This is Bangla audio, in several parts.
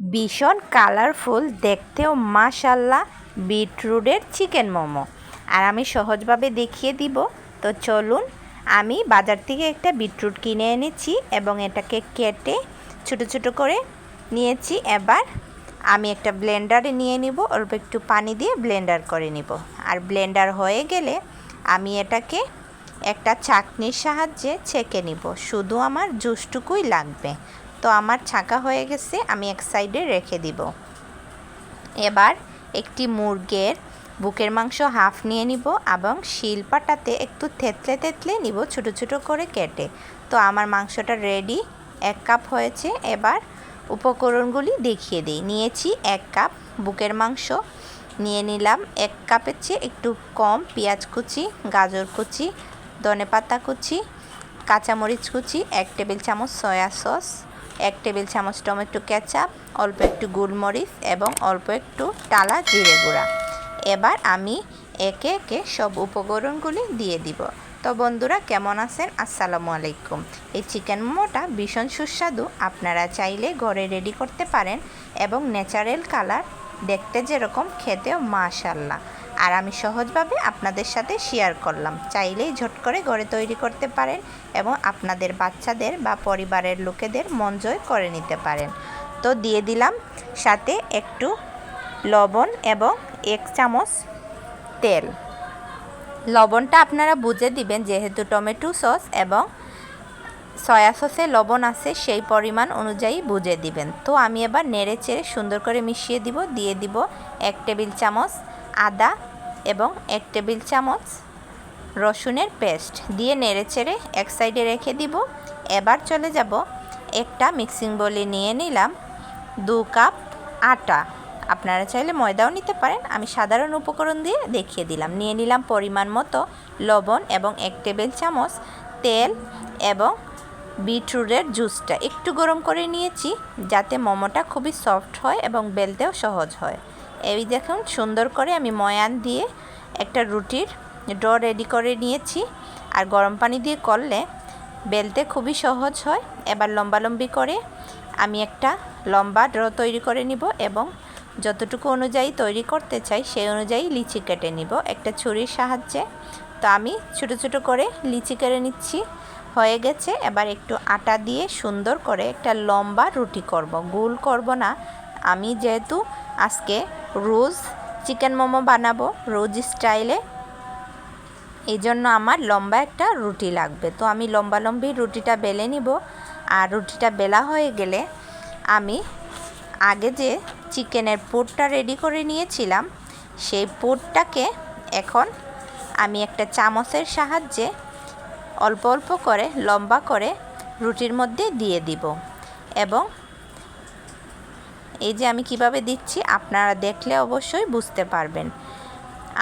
ভীষণ কালারফুল, দেখতেও মাশাল্লাহ, বিটরুটের চিকেন মোমো। আর আমি সহজভাবে দেখিয়ে দিব। তো চলুন, আমি বাজার থেকে একটা বিটরুট কিনে এনেছি এবং এটাকে কেটে ছোট ছোট করে নিয়েছি। এবার আমি একটা ব্লেন্ডারে নিয়ে নিব, অল্প একটু পানি দিয়ে ব্লেন্ডার করে নিব। আর ব্লেন্ডার হয়ে গেলে আমি এটাকে একটা চাকনির সাহায্যে ছেঁকে নিব। শুধু আমার জুসটুকুই লাগবে। তো আমার ছাঁকা হয়ে গেছে, আমি এক সাইডে রেখে দিব। এবার একটি মুরগের বুকের মাংস হাফ নিয়ে নিব এবং শিলপাটাতে একটু থেতলে থেতলে নিব ছোট ছোট করে কেটে। তো আমার মাংসটা রেডি এক কাপ হয়েছে। এবার উপকরণগুলি দেখিয়ে দিই। নিয়েছি এক কাপ বুকের মাংস, নিয়ে নিলাম এক কাপের চেয়ে একটু কম পেঁয়াজ কুচি, গাজর কুচি ধনে পাতা কুচি, কাঁচামরিচ কুচি, এক টেবিল চামচ সয়া সস এক টেবিল চামচ টমেটো কেচাপ, অল্প একটু গোলমরিচ এবং অল্প একটু টালা জিরে গুঁড়া। এবার আমি একে একে সব উপকরণগুলি দিয়ে দিব। তো বন্ধুরা, কেমন আছেন? আসসালামু আলাইকুম। এই চিকেন মোমোটা ভীষণ সুস্বাদু। আপনারা চাইলে ঘরে রেডি করতে পারেন এবং ন্যাচারাল কালার দেখতে যেরকম, খেতেও মাশাল্লাহ। আর আমি সহজভাবে আপনাদের সাথে শেয়ার করলাম। চাইলেই ঝট করে ঘরে তৈরি করতে পারেন এবং আপনাদের বাচ্চাদের বা পরিবারের লোকেদের মন জয় করে নিতে পারেন। তো দিয়ে দিলাম সাথে একটু লবণ এবং এক চামচ তেল। লবণটা আপনারা বুঝে দিবেন যেহেতু টমেটো সস এবং সয়া সসে লবণ আছে সেই পরিমাণ অনুযায়ী বুঝে দিবেন। তো আমি এবার নেড়ে চেড়ে সুন্দর করে মিশিয়ে দিব। দিয়ে দিব এক টেবিল চামচ আদা এবং এক টেবিল চামচ রসুনের পেস্ট দিয়ে নেড়ে চেড়ে এক সাইডে রেখে দিব। এবার চলে যাব একটা মিক্সিং বলে নিয়ে নিলাম দু কাপ আটা। আপনারা চাইলে ময়দাও নিতে পারেন। আমি সাধারণ উপকরণ দিয়ে দেখিয়ে দিলাম। নিয়ে নিলাম পরিমাণ মতো লবণ এবং এক টেবিল চামচ তেল এবং বিটরুটের জুসটা। একটু গরম করে নিয়েছি যাতে মোমোটা খুবই সফট হয় এবং বেলতেও সহজ হয়। এই দেখুন, সুন্দর করে আমি ময়ান দিয়ে একটা রুটির ড রেডি করে নিয়েছি। আর গরম পানি দিয়ে করলে বেলতে খুবই সহজ হয়। এবার লম্বালম্বি করে আমি একটা লম্বা ড্র তৈরি করে নিব এবং যতটুকু অনুযায়ী তৈরি করতে চাই সেই অনুযায়ী লিচি কেটে নিব একটা ছুরির সাহায্যে। তো আমি ছোটো ছোটো করে লিচি কেটে নিচ্ছি। হয়ে গেছে, এবার একটু আটা দিয়ে সুন্দর করে একটা লম্বা রুটি করব। গোল করব না। আমি যেহেতু আজকে রোজ চিকেন মোমো বানাবো, রোজ স্টাইলে। এই জন্য আমার লম্বা একটা রুটি লাগবে। তো আমি লম্বা লম্বি রুটিটা বেলে নিব। আর রুটিটা বেলা হয়ে গেলে আমি আগে যে চিকেনের পুরটা রেডি করে নিয়েছিলাম, সেই পুরটাকে এখন আমি একটা চামচের সাহায্যে অল্প অল্প করে, লম্বা করে রুটির মধ্যে দিয়ে দিব। এবং এই যে আমি কীভাবে দিচ্ছি, আপনারা দেখলে অবশ্যই বুঝতে পারবেন।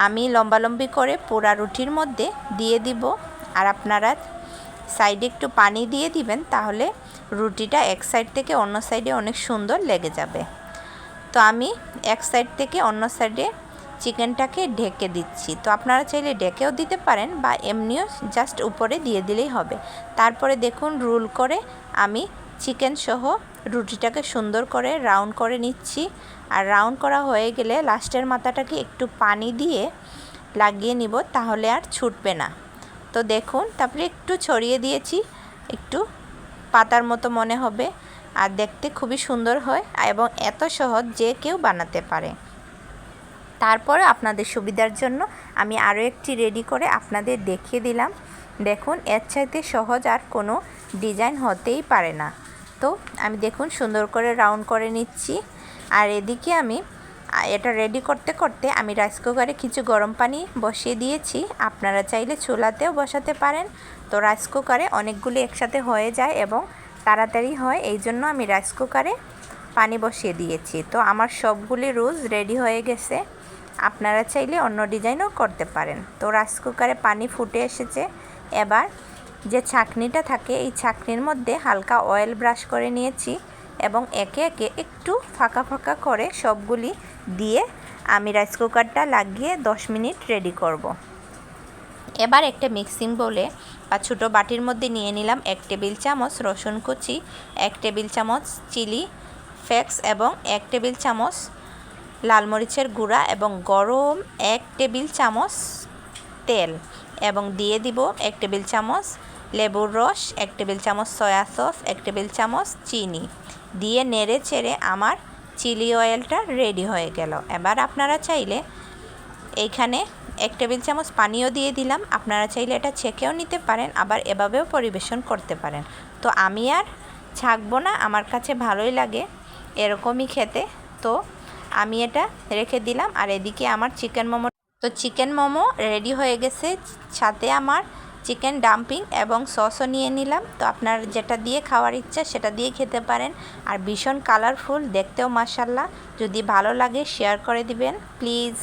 আমি লম্বালম্বি করে পোড়া রুটির মধ্যে দিয়ে দিব। আর আপনারা সাইডে একটু পানি দিয়ে দিবেন, তাহলে রুটিটা এক সাইড থেকে অন্য সাইডে অনেক সুন্দর লেগে যাবে। তো আমি এক সাইড থেকে অন্য সাইডে চিকেনটাকে ঢেকে দিচ্ছি। তো আপনারা চাইলে ঢেকেও দিতে পারেন বা এমনিও জাস্ট উপরে দিয়ে দিলেই হবে। তারপরে দেখুন রুল করে আমি চিকেন সহ রুটিটাকে সুন্দর করে রাউন্ড করে নিচ্ছি। আর রাউন্ড করা হয়ে গেলে লাস্টের মাথাটাকে একটু পানি দিয়ে লাগিয়ে নিব, তাহলে আর ছুটবে না। তো দেখুন, তারপরে একটু ছড়িয়ে দিয়েছি, একটু পাতার মতো মনে হবে। আর দেখতে খুবই সুন্দর হয় এবং এত সহজ যে কেউ বানাতে পারে। তারপরে আপনাদের সুবিধার জন্য আমি আরও একটি রেডি করে আপনাদের দেখিয়ে দিলাম। দেখুন, এর চাইতে সহজ আর কোনো ডিজাইন হতেই পারে না। তো আমি দেখুন সুন্দর করে রাউন্ড করে নিচ্ছি। আর এদিকে আমি, এটা রেডি করতে করতে আমি রাইস কুকারে কিছু গরম পানি বসিয়ে দিয়েছি। আপনারা চাইলে চুলাতেও বসাতে পারেন। তো রাইস কুকারে অনেকগুলি একসাথে হয়ে যায় এবং তাড়াতাড়ি হয়, এই জন্য আমি রাইস কুকারে পানি বসিয়ে দিয়েছি। তো আমার সবগুলি রোজ রেডি হয়ে গেছে। আপনারা চাইলে অন্য ডিজাইনও করতে পারেন। তো রাইস কুকারে পানি ফুটে এসেছে। এবার যে ছাকনিটা থাকে, এই ছাকনির মধ্যে হালকা অয়েল ব্রাশ করে নিয়েছি এবং একে একে একটু ফাঁকা ফাঁকা করে সবগুলি দিয়ে আমি রাইস কুকারটা লাগিয়ে দশ মিনিট রেডি করব। এবার একটা মিক্সিং বলে বা ছোটো বাটির মধ্যে নিয়ে নিলাম এক টেবিল চামচ রসুন কুচি, এক টেবিল চামচ চিলি ফ্লেক্স এবং এক টেবিল চামচ লাল মরিচের গুঁড়া এবং গরম এক টেবিল চামচ তেল এবং দিয়ে দিব এক টেবিল চামচ লেবুর রস, এক টেবিল চামচ সয়া সস, এক টেবিল চামচ চিনি। দিয়ে নেড়ে চেড়ে আমার চিলি অয়েলটা রেডি হয়ে গেল। এবার আপনারা চাইলে এইখানে এক টেবিল চামচ পানিও দিয়ে দিলাম। আপনারা চাইলে এটা ছেঁকেও নিতে পারেন, আবার এভাবেও পরিবেশন করতে পারেন। তো আমি আর ছাকবো না, আমার কাছে ভালোই লাগে এরকমই খেতে। তো আমি এটা রেখে দিলাম, আর এদিকে আমার চিকেন মোমো তো চিকেন মোমো রেডি হয়ে গেছে। সাথে আমার চিকেন ডাম্পিং এবং সসও নিয়ে নিলাম। তো আপনার যেটা দিয়ে খাওয়ার ইচ্ছা সেটা দিয়ে খেতে পারেন। আর ভীষণ কালারফুল, দেখতেও মাসাল্লাহ যদি ভালো লাগে শেয়ার করে দিবেন। প্লিজ